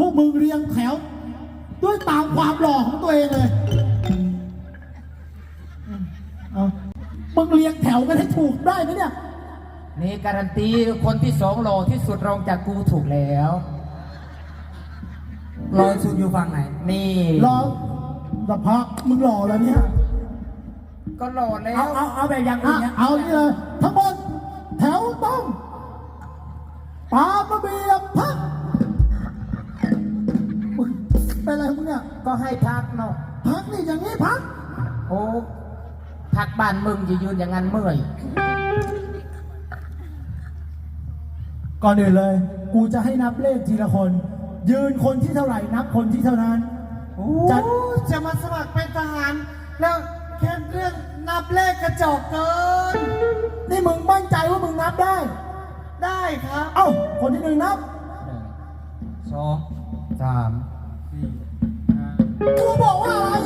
พวกมึงเรียงแถว ด้วยตามความหล่อของตัวเองเลยเอามึงเรียงแถวกันให้ถูกได้ไหมเนี่ย นี่การันตีคนที่สองหล่อที่สุดรองจากกูถูกแล้วรอสุดอยู่ฝั่งไหน นี่รอสักพักมึงหล่อแล้วเนี่ย ก็หล่อแล้เอาวเอาเอาแบบอย่างอื่อะนเนี่ยเอานี่เลยทั้งหมดแถวต้องปาประเบีย เป็นอะไรของมึงเนี่ยก็ให้พักเนาะพักนี่อย่างนี้พัก โอ้พักบ้านมึงจะยืนอย่างนั้นเมื่อย ก่อนอื่นเลย กูจะให้นับเลขทีละคน ยืนคนที่เท่าไหร่นับคนที่เท่านั้นจัดจะมาสมัครเป็นทหาร แล้วแค่เรื่องนับเลขกระจอกเกิน นี่มึงมั่นใจว่ามึงนับได้ ได้ครับ เอ้า คนที่หนึ่งนับหนึ่งสองสามสี่ห้า กูบอกว่าอะไร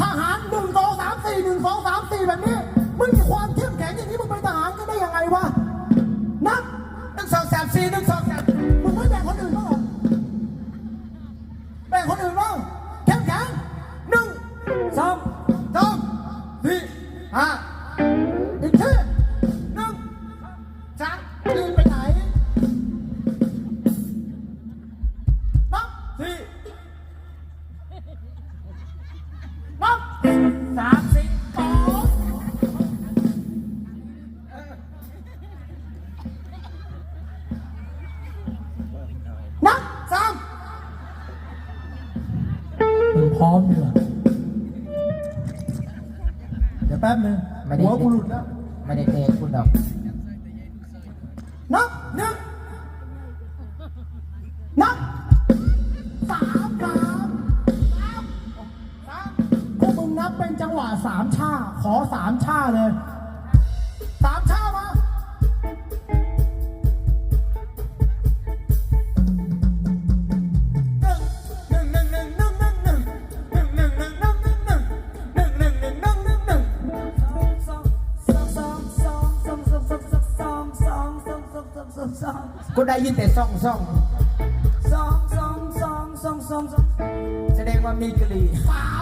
ทหารหนึ่งสองสามสี่หนึ่งสองสามสี่แบบนี้ มึงมีความเข้มแข็งอย่างนี้มึงเป็นทหารกันได้ยังไงวะ นับหนึ่งสองสามสี่หนึ่งสองสาม มึงพร้อมดีกว่าเดี๋ยวแป๊บนึงไม่ได้หัวกูหลุดแล้วไม่ได้เตะคุณดอกนับหนึ่งนับสามสามสามสามพวกมึงนับเป็นจังหวะสามชาขอสามชาเลยสามชามา กูได้ยินแต่ซ่องซ่องสองสองสองสองสองสองแสดงว่ามีกะหรี่สามเอา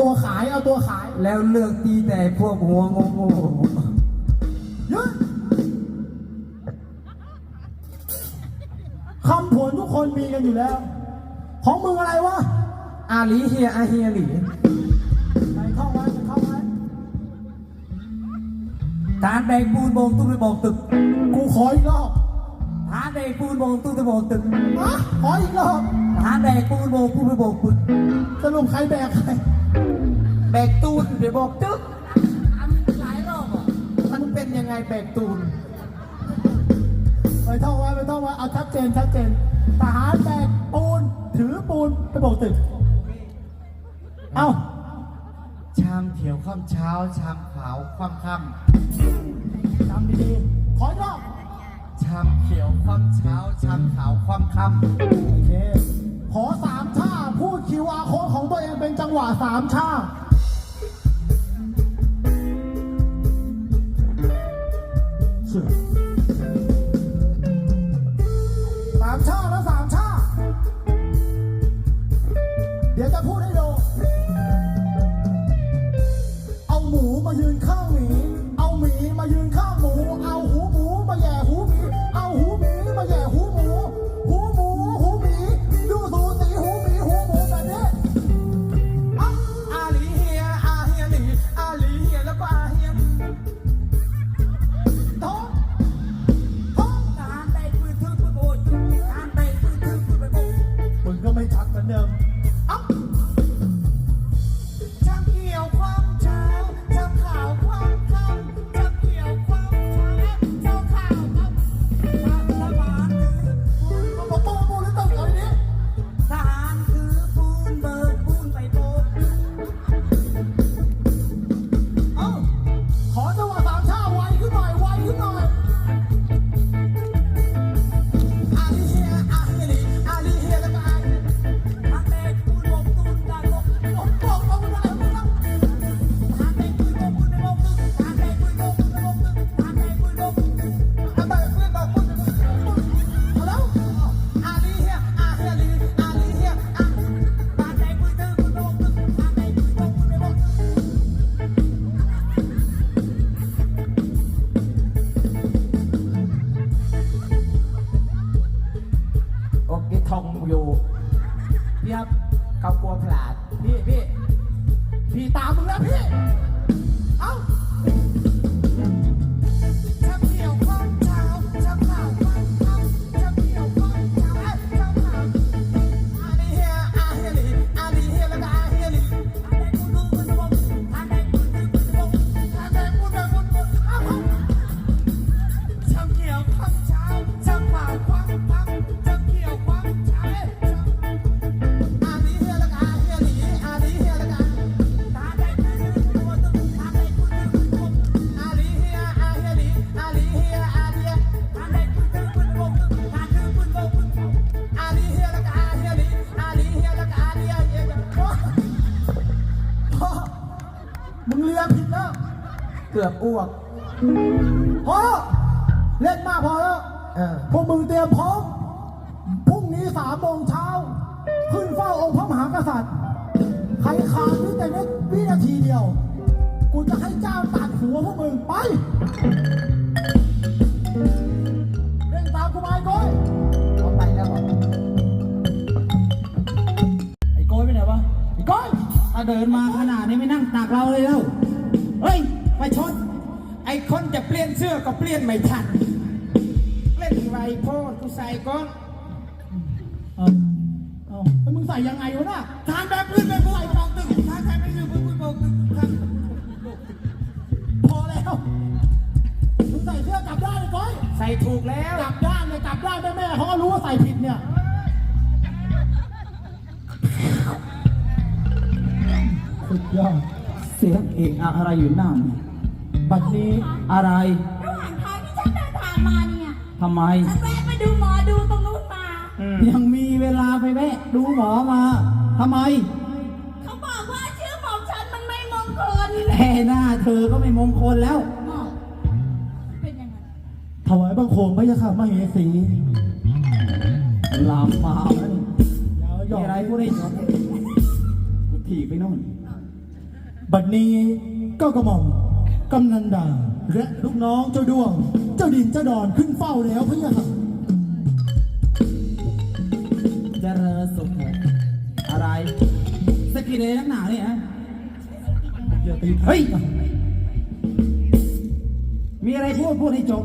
ตัวขายเอาตัวขายแล้วเลือกตีแต่พวกหัวงงยืนคำผวนทุกคนมีกันอยู่แล้ว ของมึงอะไรวะๆอาหลีเฮียอาเฮียหลีไหนเข้าไว้ไหนเข้าไว้ทหารแบกปูนโบกตุ้มไปโบกตึก กูขออีกรอบท หารแบกปูนโบกตุ้มไปโบกตึกฮะขออีกรอบทหารแบกปูนโบกตุ้มไปโบกปึกสรุปใครแบกใคร แบกตูนไปบอกตึ๊กทำหลายรอบอะมันเป็นยังไงแบกตูนไปท่องไว้ไปท่องไว้เอาชัดเจนชัดเจนทหารแบกปูนถือปูนไปโบกตึก เอ้าชามเขียวค่ำเช้า ชามขาวค่ำค่จำดีๆขออีกรอบำเขียวความเช้าชามขาวความค่ำโอเค ขอสามชาพูด QR โค้ดของตัวเองเป็นจังหวะสามชาสามชาแล้วสามชาเดี๋ยวจะพูดให้ดู เอาหมูมายืนข้าง พี่ครับเขากลัวพลาด พี่พี่พี่ตามมึงแล้วพี่ เอ้า กือบอ้วกพ่อเล่นมากพอแล้วเออพวกมึงเตรียมพร้อมพรุ่งนี้สามโมงเช้า ขึ้นเฝ้าองค์พระมหากษัตริย์ ใครขาดนี่แต่เน็วินาทีเดียว กูจะให้เจ้าตัดหัวพวกมึงไปเร่งตามกูไปก้อยเขาไปแล้วเหรอไอ้โกยไปไหนวะไอ้ก้อยถ้าเดินมาขนาดนี้ไม่นั่งตักเราเลยแล้ว จะเปลี่ยนเสื้อก็เปลี่ยนไม่ทันเล่นไวโพดกูใส่ก้อนเอาเอาแล้วมึงใส่ยังไงวะน่ะทานแบบพื้นไปพวกไอ้บอกตึกทานแบบไม่คือพื้นพื้นบอกตึกทานพอแล้ว มึงใส่เสื้อกลับด้านเลยก้อยใส่ถูกแล้ว กลับด้านเลยกลับด้านแม่แม่ๆเขาก็รู้ว่าใส่ผิดเนี่ย สุดยอด เสียงเอกอะไรอยู่หน้ามึง บัดนี้อะไรระหว่างทางที่ฉันเดินทางมาเนี่ย ทำไม ฉันแวะไปดูหมอดูตรงนู้นมายังมีเวลาไปแวะดูหมอมาทำไมเขาบอกว่าชื่อของฉันมันไม่มงคลแค่หน้าเธอก็ไม่มงคลแล้วหมอเป็นยังไงถวายบังคมพระยาค่ะมเหสีลามมาแล้วนี่เดี๋ยวหยมีอกอะไรพูดได้ชนกูถีบไปโน่น บัดนี้ก็กระหม่อม กำนันดาและลูกน้องเจ้าดวง เจ้าดินเจ้าดอนขึ้นเฝ้าแล้วพระยาค่ะเจริญสุขเถิดอะไรสกิเลนักหนาเนี่ยฮะอย่าตีเฮ้ย มีอะไรพูดพูดให้จบ